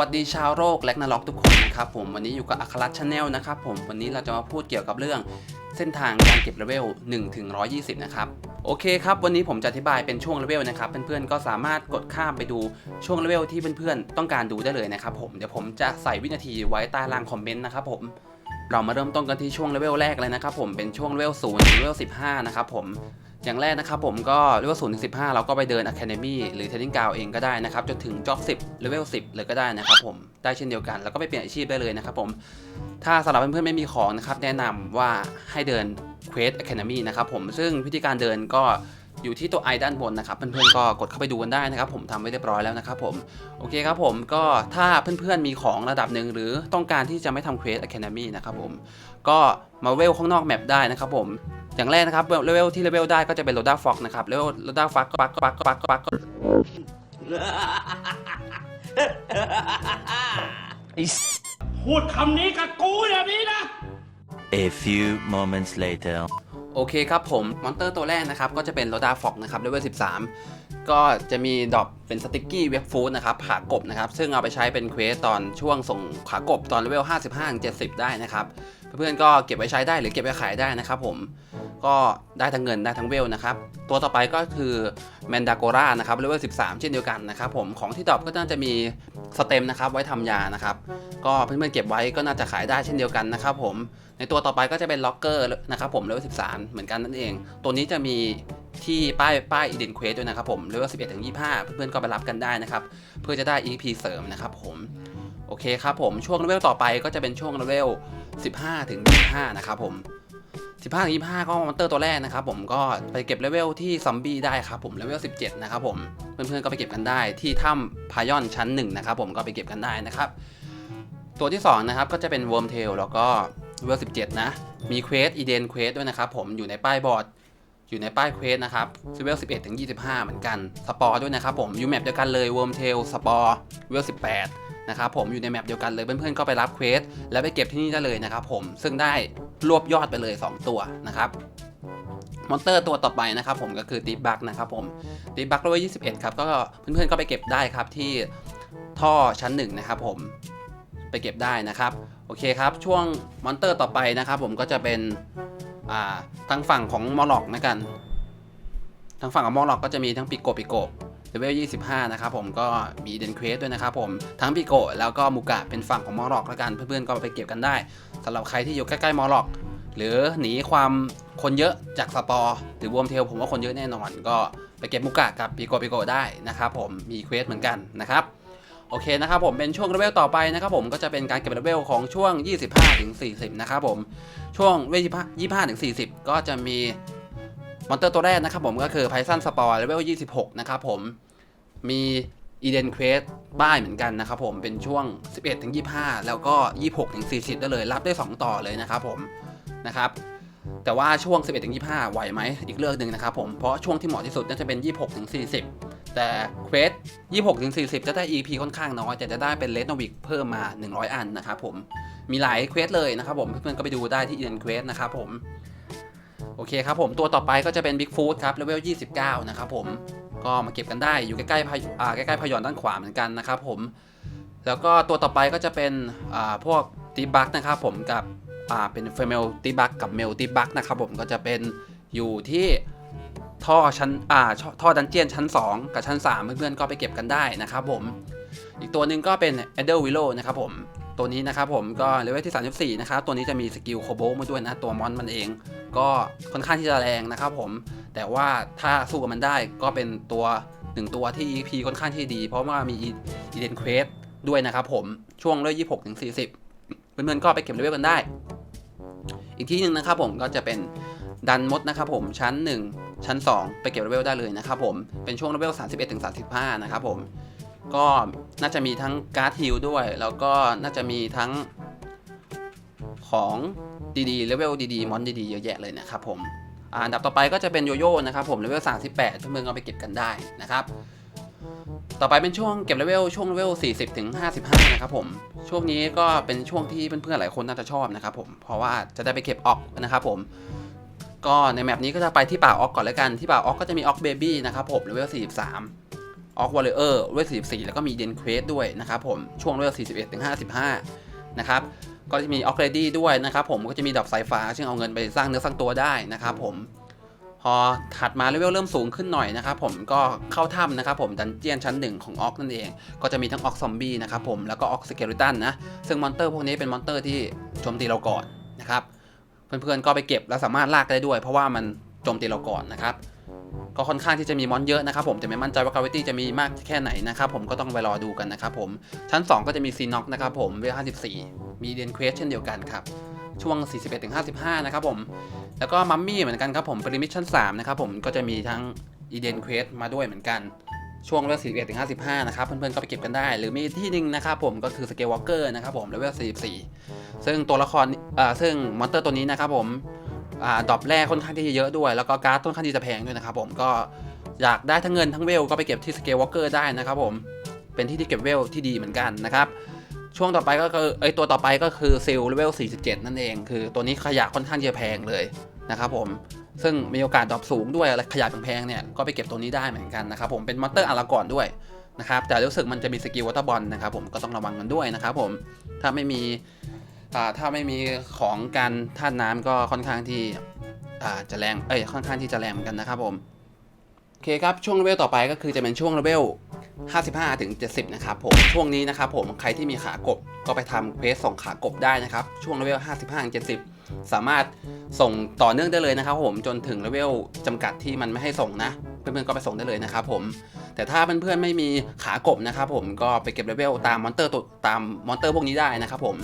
วัสดีชาวโลกและนาล็อกทุกคนนะครับผมวันนี้อยู่กับอัครรัตชาแนลนะครับผมวันนี้เราจะมาพูดเกี่ยวกับเรื่องเส้นทางการเก็บเลเวล1ถึง120 นะครับ โอเคครับ วันนี้ผมจะอธิบายเป็นช่วงเลเวลนะครับ เพื่อนๆ ก็สามารถกดข้ามไปดูช่วงเลเวลที่เพื่อนๆ ต้องการดูได้เลยนะครับผม เดี๋ยวผมจะใส่วินาทีไว้ใต้ล่างคอมเมนต์นะครับผม เรามาเริ่มต้นกันที่ช่วงเลเวลแรกเลยนะครับผม เป็นช่วงเลเวล0ถึงเลเวล15 นะครับผม อย่างแรกนะครับผมก็เลเวล0ถึง15เราก็ไปเดิน Academy หรือ Training Ground เองก็ได้นะครับ จนถึง Job 10เลเวล10เลยก็ได้นะครับผมได้เช่นเดียวกัน แล้วก็ไปเปลี่ยนอาชีพได้เลยนะครับผมถ้าสำหรับเพื่อนๆไม่มีของนะครับ แนะนำว่าให้เดิน Quest Academy นะครับผมซึ่งวิธีการเดินก็ อยู่ที่ตัวไอด้านบนนะครับเพื่อนๆก็กดเข้าไปดูกันได้นะครับผมทำไว้เรียบร้อยแล้วนะครับผมโอเคครับผมก็ถ้าเพื่อนๆมีของระดับหนึ่งหรือต้องการที่จะไม่ทำ Quest Academy นะครับผมก็มาเวลข้างนอกแมปได้นะครับผมอย่างแรกนะครับเลเวลที่เลเวลได้ก็จะเป็นโรด้าฟ็อกนะครับเลเวลโรด้าฟักปักปักปักปักพูดคำนี้กับกูแบบนี้นะ A few moments later. โอเคครับผม มอนเตอร์ตัวแรกนะครับ ก็จะเป็นโรดาฟ็อกนะครับเลเวล13 ก็จะมีดรอปเป็นสติกกี้เว็บฟูดนะครับขากบนะครับ ซึ่งเอาไปใช้เป็นเควสตอนช่วงส่งขากบตอนเลเวล55-70 ได้นะครับ เพื่อนๆก็เก็บไว้ใช้ได้หรือเก็บไว้ขายได้นะครับผม ก็ได้ทั้งเงินได้ทั้งเวลนะครับ ตัวต่อไปก็คือแมนดาโกรานะครับเลเวล13 เช่นเดียวกันนะครับผมของที่ดรอปก็น่าจะมีสเต็มนะครับไว้ทำยานะครับ ก็เพื่อนๆเก็บไว้ก็น่าจะขายได้เช่นเดียวกันนะครับผมในตัวต่อไปก็จะเป็นล็อกเกอร์นะครับผมเลเวล13 เหมือนกันนั่นเอง ตัวนี้จะมีที่ป้ายป้ายอีเดนเควสด้วยนะครับผมเลเวล11 ถึง 25 เพื่อนๆก็ไปรับกันได้นะครับ เพื่อจะได้ EP เสริมนะครับผมโอเคครับผมช่วงเลเวลต่อไปก็จะเป็นช่วงเลเวล15 ถึง 25 นะครับผม 15ถึง25 ก็มอนเตอร์ตัวแรกนะครับผมก็ไปเก็บเลเวลที่ซอมบี้ได้ครับผมเลเวล 17 นะครับผมเพื่อนๆก็ไปเก็บกันได้ที่ถ้ำพายอนชั้น1นะครับผมก็ไปเก็บกันได้นะครับ ตัวที่2นะครับก็จะเป็นเวิร์มเทลแล้วก็เลเวล17 นะ มีเควสอีเดนเควสด้วยนะครับผมอยู่ในป้ายบอร์ด อยู่ในป้ายเควสนะครับเลเวล11ถึง25 เหมือนกัน สปอร์ด้วยนะครับผมอยู่แมปเดียวกันเลยเวิร์มเทลสปอร์เวล18นะครับผมอยู่ในแมปเดียวกันเลยเพื่อนๆก็ไปรับเควสแล้วไปเก็บที่นี่ได้เลยนะครับผมซึ่งได้รวบยอดไปเลย 2 ตัวนะครับมอนเตอร์ตัวต่อไปนะครับผมก็คือตีบักนะครับผมตีบักเลเวล21ครับก็เพื่อนๆก็ไปเก็บได้ครับที่ท่อชั้น1นะครับผมไปเก็บได้นะครับ โอเคครับช่วงมอนเตอร์ต่อไปนะครับผมก็จะเป็น อ่าทางฝั่งของมอลล็อกนะกัน ทางฝั่งของมอลล็อกก็จะมีทั้งปิโกปิโกเลเวล25 นะครับผมก็มีเดนเควสด้วยนะครับผมทั้งปิโกแล้วก็มูกะเป็นฝั่งของมอลล็อกแล้วกัน เพื่อนๆก็ไปเก็บกันได้สำหรับใครที่อยู่ใกล้ๆมอลล็อก หรือหนีความคนเยอะจากสปอร์หรือวอมเทลผมว่าคนเยอะแน่นอน ก็ไปเก็บมูกะกับปิโกปิโกได้นะครับผมมีเควสเหมือนกันนะครับ โอเคนะครับผมเป็นช่วงเลเวลต่อไปนะครับผมก็จะเป็นการเก็บเลเวลของช่วง 25ถึง40 นะครับผมช่วงเวล25ถึง40 ก็จะมีมอนเตอร์ตัวแรกนะครับผมก็คือไพซันสปอร์เลเวล26 นะครับผมมีอีเดนเควสบ้ายเหมือนกันนะครับผมเป็นช่วง 11ถึง25 แล้วก็ 26ถึง40 ได้เลย รับได้ 2 ต่อเลยนะครับผมนะครับ แต่ว่าช่วง 11ถึง25 ไหวไหมอีกเรื่องหนึ่งนะครับผม เพราะช่วงที่เหมาะที่สุดน่าจะเป็น 26ถึง40 แต่เควส26ถึง40 จะได้ EP ค่อนข้างน้อยแต่จะได้เป็นเลนวิกเพิ่มมา 100 อันนะครับผม มีหลายเควสเลยนะครับผม เพื่อนๆก็ไปดูได้ที่อีเดนเควสนะครับผม โอเคครับผมตัวต่อไปก็จะเป็น Big Food ครับเลเวล29 นะครับผม ก็มาเก็บกันได้อยู่ใกล้ๆพายอ่าใกล้ๆพยอนด้านขวาเหมือนกันนะครับผม แล้วก็ตัวต่อไปก็จะเป็นพวกตีบักนะครับผมกับ เป็นเฟเมลตีบักกับเมลตีบักนะครับผมก็จะเป็นอยู่ที่ท่อชั้นอ่าท่อดันเจียนชั้น 2 กับชั้น 3 เพื่อนๆก็ไปเก็บกันได้นะครับผม อีกตัวหนึ่งก็เป็น e d e r Willow นะครับผม ตัวนี้นะครับผมก็เลเวลที่ 34 นะครับ ตัวนี้จะมีสกิลโคโบมาด้วยนะ ตัวมอนมันเอง ก็ค่อนข้างที่จะแรงนะครับผม แต่ว่าถ้าสู้กับมันได้ก็เป็นตัวหนึ่งตัวที่ EP ค่อนข้างที่ดี เพราะว่ามีอีเดนเควสด้วยนะครับผมช่วงเลเวล26ถึง40 เพื่อนๆก็ไปเก็บเลเวลกันได้ อีกที่หนึ่งนะครับผมก็จะเป็นดันมดนะครับผมชั้น 1 ชั้น 2 ไปเก็บเลเวลได้เลยนะครับผมเป็นช่วงเลเวล31ถึง35 นะครับผมก็น่าจะมีทั้งการ์ดฮิลด้วย แล้วก็น่าจะมีทั้งของดีๆเลเวลดีๆมอนดีๆเยอะแยะเลยนะครับผมอันดับต่อไปก็จะเป็นโยโย่นะครับผมเลเวล38เพื่อนๆก็ไปเก็บกันได้นะครับ ต่อไปเป็นช่วงเก็บเลเวลช่วงเลเวล 40ถึง55 นะครับผม ช่วงนี้ก็เป็นช่วงที่เพื่อนๆหลายคนน่าจะชอบนะครับผม เพราะว่าจะได้ไปเก็บออกนะครับผม ก็ในแมปนี้ก็จะไปที่ป่าออกก่อนแล้วกัน ที่ป่าออกก็จะมีออกเบบี้นะครับผมเลเวล 43 ออกวอลเลอร์เลเวล 44 แล้วก็มีเดนเควสด้วยนะครับผม ช่วงเลเวล 41ถึง55 นะครับก็จะมีออกเรดี้ด้วยนะครับผมก็จะมีดอกสายฟ้าซึ่งเอาเงินไปสร้างเนื้อสร้างตัวได้นะครับผม พอถัดมาเลเวลเริ่มสูงขึ้นหน่อยนะครับผมก็เข้าถ้ำนะครับผมดันเจียนชั้นหนึ่งของออกนั่นเอง ก็จะมีทั้งออกซอมบี้นะครับผมแล้วก็ออกสเกลิตันนะซึ่งมอนเตอร์พวกนี้เป็นมอนเตอร์ที่โจมตีเราก่อนนะครับเพื่อนๆก็ไปเก็บแล้วสามารถลากได้ด้วย เพราะว่ามันโจมตีเราก่อนนะครับก็ค่อนข้างที่จะมีมอนเยอะนะครับผมแต่ไม่มั่นใจว่ากราวิตี้จะมีมากแค่ไหนนะครับผมก็ต้องไปรอดูกันนะครับผมชั้น 2 ก็จะมีซีน็อกนะครับผมเวล54 มีเดนเควสเช่นเดียวกันครับ ช่วง 41-55 นะครับผม แล้วก็มัมมี่เหมือนกันครับผมปริมิชชั่น3นะครับผมก็จะมีทั้งอีเดนเควสมาด้วยเหมือนกันช่วงเลเวล41ถึง55 นะครับ เพื่อนๆ ก็ไปเก็บกันได้ หรือมีที่หนึ่งนะครับผมก็คือสเกลวอล์กเกอร์นะครับผมเลเวล44 ซึ่งตัวละครอ่าซึ่งมอนเตอร์ตัวนี้นะครับผมอ่าดรอปแรกค่อนข้างที่จะเยอะด้วย แล้วก็การ์ดค่อนข้างที่จะแพงด้วยนะครับผมก็อยากได้ทั้งเงินทั้งเวลก็ไปเก็บที่สเกลวอล์กเกอร์ได้นะครับผมเป็นที่ที่เก็บเวลที่ดีเหมือนกันนะครับ ช่วงต่อไปก็คือเอ้ยตัวต่อไปก็คือซิลเลเวล 47 นั่นเอง คือตัวนี้ขยะค่อนข้างจะแพงเลยนะครับผมซึ่งมีโอกาสดรอปสูงด้วยและขยะแพงๆเนี่ยก็ไปเก็บตัวนี้ได้เหมือนกันนะครับผมเป็นมอเตอร์อารากอนด้วยนะครับแต่รู้สึกมันจะมีสกิลวอเตอร์บอลนะครับผมก็ต้องระวังกันด้วยนะครับผมถ้าไม่มีถ้าไม่มีของการท่าตุน้ำก็ค่อนข้างที่จะแรงเอ้ยค่อนข้างที่จะแรงเหมือนกันนะครับผมโอเคครับช่วงเลเวลต่อไปก็คือจะเป็นช่วงเลเวล 55ถึง70 นะครับผม ช่วงนี้นะครับผมใครที่มีขากบก็ไปทำเควสส่งขากบได้นะครับ ช่วงเลเวล55ถึง70 สามารถส่งต่อเนื่องได้เลยนะครับผมจนถึงเลเวลจำกัดที่มันไม่ให้ส่งนะ เพื่อนๆก็ไปส่งได้เลยนะครับผม แต่ถ้าเพื่อนๆไม่มีขากบนะครับผมก็ไปเก็บเลเวลตามมอนเตอร์ตัวตามมอนเตอร์พวกนี้ได้นะครับผม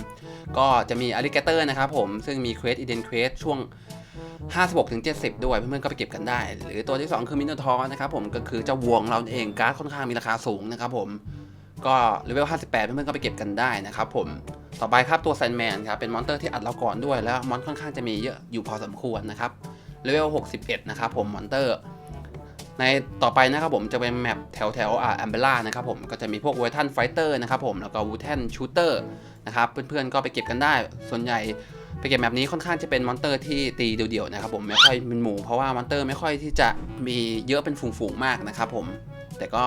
ก็จะมีอลิเกเตอร์นะครับผมซึ่งมีเควสอีเดนเควสช่วง 56ถึง70 ด้วย เพื่อนๆก็ไปเก็บกันได้ หรือตัวที่ 2 คือมินโนทอร์นะครับผมก็คือเจ้าวัวของเราเองการ์ดค่อนข้างมีราคาสูงนะครับผมก็เลเวล58 เพื่อนๆก็ไปเก็บกันได้นะครับผมต่อไปครับตัวแซนแมนครับเป็นมอนเตอร์ที่อัดเราก่อนด้วยแล้วมอนค่อนข้างจะมีเยอะอยู่พอสมควรนะครับเลเวล61 นะครับผมมอนเตอร์ในต่อไปนะครับผมจะเป็นแมปแถวแถวอ่าแอมเบล่านะครับผมก็จะมีพวกเวทันไฟเตอร์นะครับผมแล้วก็วูแทนชูเตอร์นะครับเพื่อนๆก็ไปเก็บกันได้ส่วนใหญ่ ไปเก็บแบบนี้ค่อนข้างจะเป็นมอนเตอร์ที่ตีเดี่ยวๆนะครับผมไม่ค่อยเป็นหมู่เพราะว่ามอนเตอร์ไม่ค่อยที่จะมีเยอะเป็นฝูงๆมากนะครับผมแต่ก็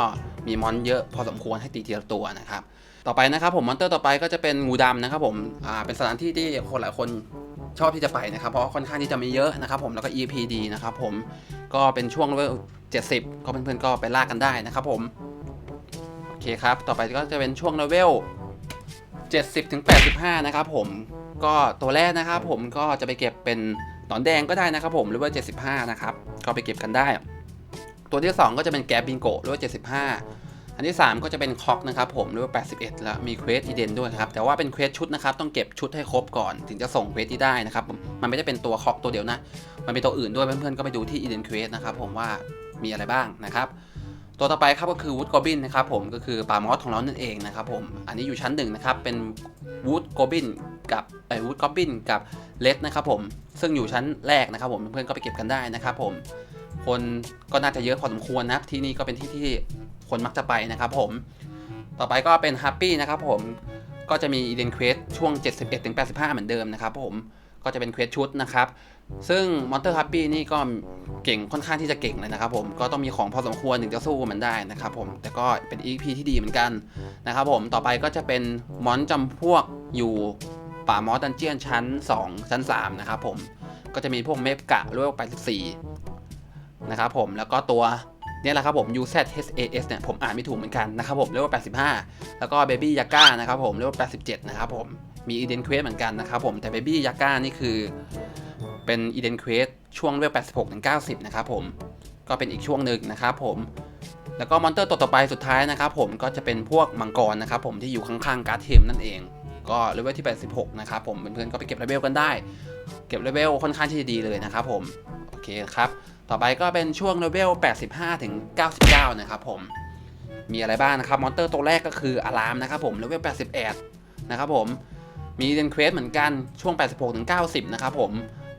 มีมอนเยอะพอสมควรให้ตีทีละตัวนะครับต่อไปนะครับผมมอนเตอร์ต่อไปก็จะเป็นงูดำนะครับผมอ่าเป็นสถานที่ที่คนหลายคนชอบที่จะไปนะครับเพราะค่อนข้างที่จะมีเยอะนะครับผมแล้วก็ EP ดีนะครับผมก็เป็นช่วงเลเวล70 ก็เพื่อนๆก็ไปลากกันได้นะครับผมโอเคครับต่อไปก็จะเป็นช่วงเลเวล70ถึง85 นะครับผม ก็ตัวแรกนะครับผมก็จะไปเก็บเป็นหนอนแดงก็ได้นะครับผมหรือว่า 75 นะครับ ก็ไปเก็บกันได้ ตัวที่ 2 ก็จะเป็นแกบบิงโกหรือว่า 75 อันที่ 3 ก็จะเป็นคอกนะครับผมหรือว่า 81 แล้วมีเควสอีเดนด้วยครับ แต่ว่าเป็นเควสชุดนะครับ ต้องเก็บชุดให้ครบก่อน ถึงจะส่งเควสที่ได้นะครับ มันไม่ได้เป็นตัวคอกตัวเดียวนะ มันเป็นตัวอื่นด้วยเพื่อนๆก็ไปดูที่อีเดนเควสนะครับผมว่ามีอะไรบ้างนะครับ ตัวต่อไปครับก็คือวูดกอบินนะครับผมก็คือป่ามอสของเรานั่นเองนะครับผมอันนี้อยู่ชั้นหนึ่งนะครับเป็นวูดกอบินกับไอวูดกอบินกับเลดนะครับผมซึ่งอยู่ชั้นแรกนะครับผมเพื่อนๆก็ไปเก็บกันได้นะครับผมคนก็น่าจะเยอะพอสมควรนะครับที่นี่ก็เป็นที่ที่คนมักจะไปนะครับผมต่อไปก็เป็นฮัปปี้นะครับผมก็จะมีอีเดนเควสช่วง 71-85 เหมือนเดิมนะครับผม ก็จะเป็นเควสชุดนะครับ ซึ่งมอนเตอร์ฮัปปี้นี่ก็เก่งค่อนข้างที่จะเก่งเลยนะครับผมก็ต้องมีของพอสมควรถึงจะสู้มันได้นะครับผมแต่ก็เป็น EP ที่ดีเหมือนกันนะครับผมต่อไปก็จะเป็นมอนจำพวกอยู่ป่ามอสดันเจียนชั้น 2 ชั้น 3 นะครับผมก็จะมีพวกเมฟกะเลเวล84นะครับผมแล้วก็ตัวเนี่ยแหละครับผม UZHAS เนี่ยผมอ่านไม่ถูกเหมือนกันนะครับผมเลเวล85 แล้วก็ Baby Yaga นะครับผมเลเวล87 นะครับผม มี Eden Quest เหมือนกันนะครับผมแต่ Baby Yaga นี่คือเป็น Eden Quest ช่วงเลเวล86ถึง90 นะครับผมก็เป็นอีกช่วงหนึ่งนะครับผมแล้วก็มอนเตอร์ตัวต่อไปสุดท้ายนะครับผมก็จะเป็นพวกมังกรนะครับผมที่อยู่ข้างๆการ์ดเทมนั่นเองก็เลเวลที่ 86 นะครับผมเพื่อนๆก็ไปเก็บเลเวลกันได้ เก็บเลเวลค่อนข้างที่จะดีเลยนะครับผมโอเคครับ ต่อไปก็เป็นช่วงเลเวล 85 ถึง 99 นะครับผม มีอะไรบ้างนะครับ มอนเตอร์ตัวแรกก็คืออารามนะครับผมเลเวล 81 นะครับผม มีเดนเควสเหมือนกันช่วง 86ถึง90นะครับผม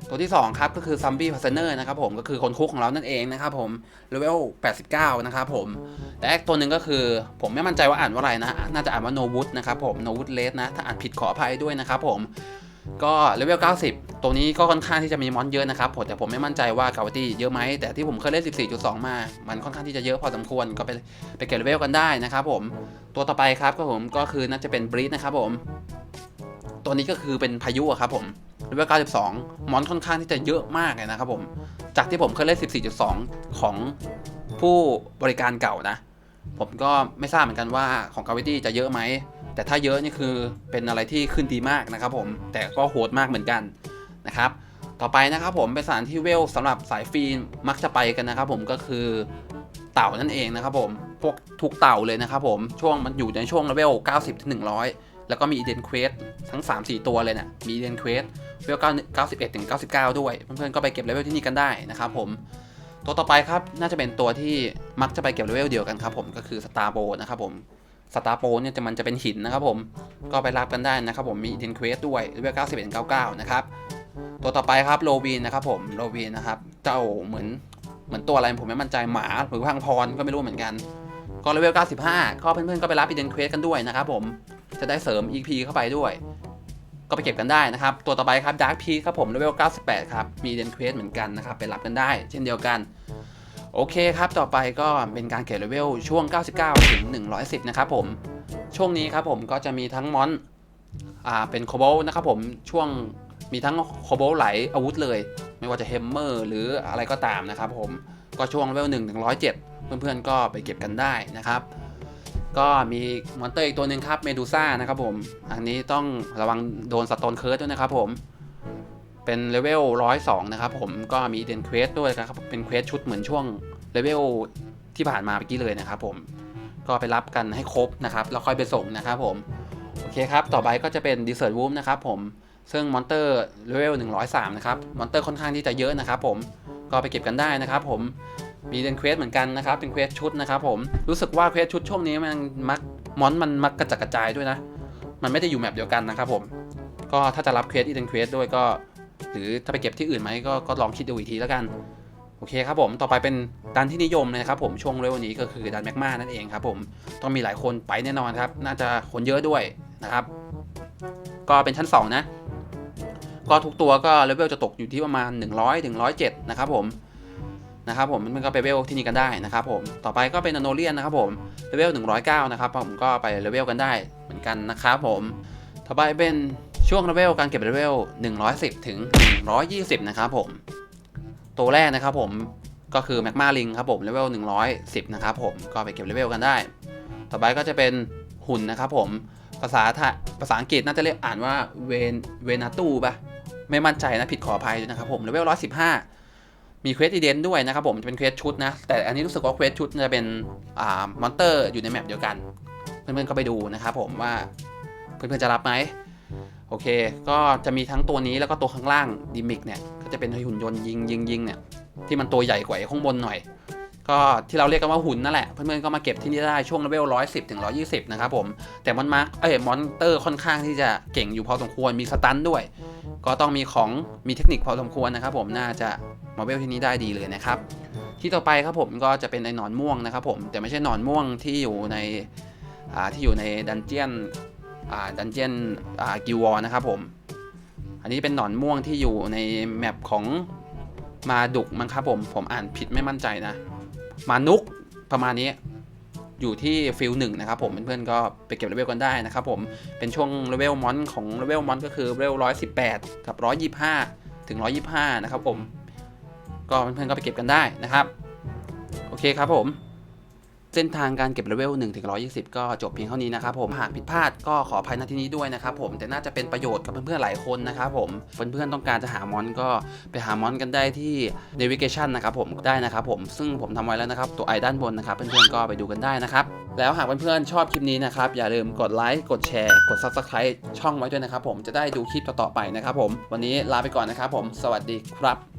ตัวที่ 2 ครับ ก็คือซัมบี้พาสเนอร์นะครับผมก็คือคนคุกของเรานั่นเองนะครับผมเลเวล 89 นะครับผมและอีกตัวหนึ่งก็คือผมไม่มั่นใจว่าอ่านว่าอะไรนะ น่าจะอ่านว่าโนวุ d นะครับผมโนวุ d เลสนะ ถ้าอ่านผิดขออภัยด้วยนะครับผมก็เลเวล 90 ตัวนี้ก็ค่อนข้างที่จะมีมอนเยอะนะครับผมแต่ผมไม่มั่นใจว่ากาวตี้เยอะไหม แต่ที่ผมเคยเล่น 14.2 มา มันค่อนข้างที่จะเยอะพอสมควรก็ไปไปเก็บเลเวลกันได้นะครับผมตัวต่อไปครับก็ผมก็คือน่าจะเป็นบรีดนะครับผม ตัวนี้ก็คือเป็นพายุครับผมเลเวล92 มอนค่อนข้างที่จะเยอะมากเลยนะครับผม จากที่ผมเคยเล่น 14.2 ของผู้บริการเก่านะ ผมก็ไม่ทราบเหมือนกันว่าของกาวิตี้จะเยอะไหม แต่ถ้าเยอะนี่คือเป็นอะไรที่ขึ้นดีมากนะครับผม แต่ก็โหดมากเหมือนกันนะครับ ต่อไปนะครับผมเป็นสถานที่เวลสำหรับสายฟรีมักจะไปกันนะครับผมก็คือเต่านั่นเองนะครับผม พวกทุกเต่าเลยนะครับผม ช่วงมันอยู่ในช่วงเลเวล 90-100 แล้วก็มีอีเดนเควสทั้ง 3-4 ตัวเลยเนะี่ยมีอีเดนเควสเลเวล91ถึง99 ด้วย เพื่อนๆก็ไปเก็บเลเวลที่นี่กันได้นะครับผมตัวต่อไปครับน่าจะเป็นตัวที่มักจะไปเก็บเลเวลเดียวกันครับผมก็คือสตาร์โบนะครับผมสตาร์โบเนี่ยจะมันจะเป็นหินนะครับผมก็ไปรับกันได้นะครับผมมีเดนเควสด้วยเลเวล91 99 นะครับตัวต่อไปครับโลวีนนะครับผมโลวีนนะครับเจ้าเหมือนเหมือนตัวอะไรผมไม่มั่นใจหมาหรือพังพรก็ไม่รู้เหมือนกันก็เลเวล95 ก็เพื่อนๆก็ไปรับอีเดนเควสกันด้วยนะครับผม จะได้เสริม EP เข้าไปด้วย ก็ไปเก็บกันได้นะครับ ตัวต่อไปครับดาร์ p พีครับผมเลเวล98 ครับ มีเดนเควสเหมือนกันนะครับ ไปรับกันได้ เช่นเดียวกัน โอเคครับ ต่อไปก็เป็นการเก็บเลเวลช่วง 99 ถึง 110 นะครับผม ช่วงนี้ครับผมก็จะมีทั้งมอนอ่าเป็นโคโบลนะครับผมช่วงมีทั้งโคโบลไหลอาวุธเลย ไม่ว่าจะเฮมเมอร์หรืออะไรก็ตามนะครับผมก็ช่วงเลเวล1ถึง107 เพื่อนๆก็ไปเก็บกันได้นะครับ ก็มีมอนเตอร์อีกตัวหนึ่งครับเมดูซ่านะครับผม อันนี้ต้องระวังโดนสโตนเคิร์ดด้วยนะครับผม เป็นเลเวล102นะครับผมก็มีเดนเควสด้วยนะครับ เป็นเควสชุดเหมือนช่วงเลเวลที่ผ่านมาเมื่อกี้เลยนะครับผมก็ไปรับกันให้ครบนะครับแล้วค่อยไปส่งนะครับผม โอเคครับ ต่อไปก็จะเป็นดีเซอร์วูมนะครับผมซึ่งมอนเตอร์เลเวล103 นะครับ มอนเตอร์ค่อนข้างที่จะเยอะนะครับผม ก็ไปเก็บกันได้นะครับผม มีเดนเควสเหมือนกันนะครับ เป็นเควสชุดนะครับผม รู้สึกว่าเควสชุดช่วงนี้มันมักมอนมันมักกระจัดกระจายด้วยนะ มันไม่ได้อยู่แมปเดียวกันนะครับผม ก็ถ้าจะรับเควสอีเดนเควสด้วยก็ หรือถ้าไปเก็บที่อื่นไหมก็ก็ลองคิดดูอีกทีแล้วกัน โอเคครับผม ต่อไปเป็นดันที่นิยมนะครับผม ช่วงเร็วนี้ก็คือดันแมกมานั่นเองครับผม ต้องมีหลายคนไปแน่นอนครับ น่าจะคนเยอะด้วยนะครับ ก็เป็นชั้น 2 นะ ก็ทุกตัวก็เลเวลจะตกอยู่ที่ประมาณ 100ถึง107 นะครับผม นะครับผมมันก็ไปเลเวลที่นี่กันได้นะครับผมต่อไปก็เป็นอโนเลียนนะครับผมเลเวล109นะครับผมก็ไปเลเวลกันได้เหมือนกันนะครับผมต่อไปเป็นช่วงเลเวลการเก็บเลเวล110 ถึง 120 นะครับผมตัวแรกนะครับผมก็คือแมกมาลิงครับผมเลเวล110 นะครับผมก็ไปเก็บเลเวลกันได้ ต่อไปก็จะเป็นหุ่นนะครับผมภาษาไทยภาษาอังกฤษน่าจะเรียกอ่านว่าเวนเวนาตูปะไม่มั่นใจนะผิดขออภัยด้วยนะครับผมเลเวล115 มีเควสอีเดนด้วยนะครับผมจะเป็นเควสชุดนะ แต่อันนี้รู้สึกว่าเควสชุดจะเป็นอ่ามอนเตอร์อยู่ในแมปเดียวกัน เพื่อนๆก็ไปดูนะครับผมว่าเพื่อนๆจะรับไหมโอเค ก็จะมีทั้งตัวนี้แล้วก็ตัวข้างล่างดิมิกเนี่ยก็จะเป็นหุ่นยนต์ยิงยิงยิงเนี่ยที่มันตัวใหญ่กว่าข้างบนหน่อย ก็ที่เราเรียกกันว่าหุ่นนั่นแหละ เพื่อนๆก็มาเก็บที่นี่ได้ช่วงเลเวล110ถึง120 นะครับผม แต่มอนมาร์กเอ้ยมอนเตอร์ค่อนข้างที่จะเก่งอยู่พอสมควรมีสตันด้วย ก็ต้องมีของมีเทคนิคพอสมควรนะครับผมน่าจะมาเวลที่นี้ได้ดีเลยนะครับ ที่ต่อไปครับผมก็จะเป็นไอ้หนอนม่วงนะครับผมแต่ไม่ใช่หนอนม่วงที่อยู่ในอ่าที่อยู่ในดันเจียนอ่าดันเจียนอ่ากิวอนะครับผม อันนี้เป็นหนอนม่วงที่อยู่ในแมปของมาดุกมั้งครับผม ผมอ่านผิดไม่มั่นใจนะ มานุกประมาณนี้อยู่ที่ฟิลหนึ่งนะครับผมเพื่อนๆก็ไปเก็บเลเวลกันได้นะครับผมเป็นช่วงเลเวลมอนของเลเวลมอนก็คือเลเวล118กับ125ถึง125นะครับผมก็เพื่อนๆก็ไปเก็บกันได้นะครับ โอเคครับผม เส้นทางการเก็บเลเวล1ถึง120 ก็จบเพียงเท่านี้นะครับผมหากผิดพลาดก็ขออภัยณที่นี้ด้วยนะครับผมแต่น่าจะเป็นประโยชน์กับเพื่อนๆหลายคนนะครับผมเพื่อนๆต้องการจะหามอนก็ไปหามอนกันได้ที่ navigation นะครับผมได้นะครับผมซึ่งผมทำไว้แล้วนะครับตัวไอด้านบนนะครับเพื่อนๆก็ไปดูกันได้นะครับแล้วหากเพื่อนๆชอบคลิปนี้นะครับอย่าลืมกดไลค์กดแชร์กด subscribe ช่องไว้ด้วยนะครับผมจะได้ดูคลิปต่อๆไปนะครับผมวันนี้ลาไปก่อนนะครับผมสวัสดีครับ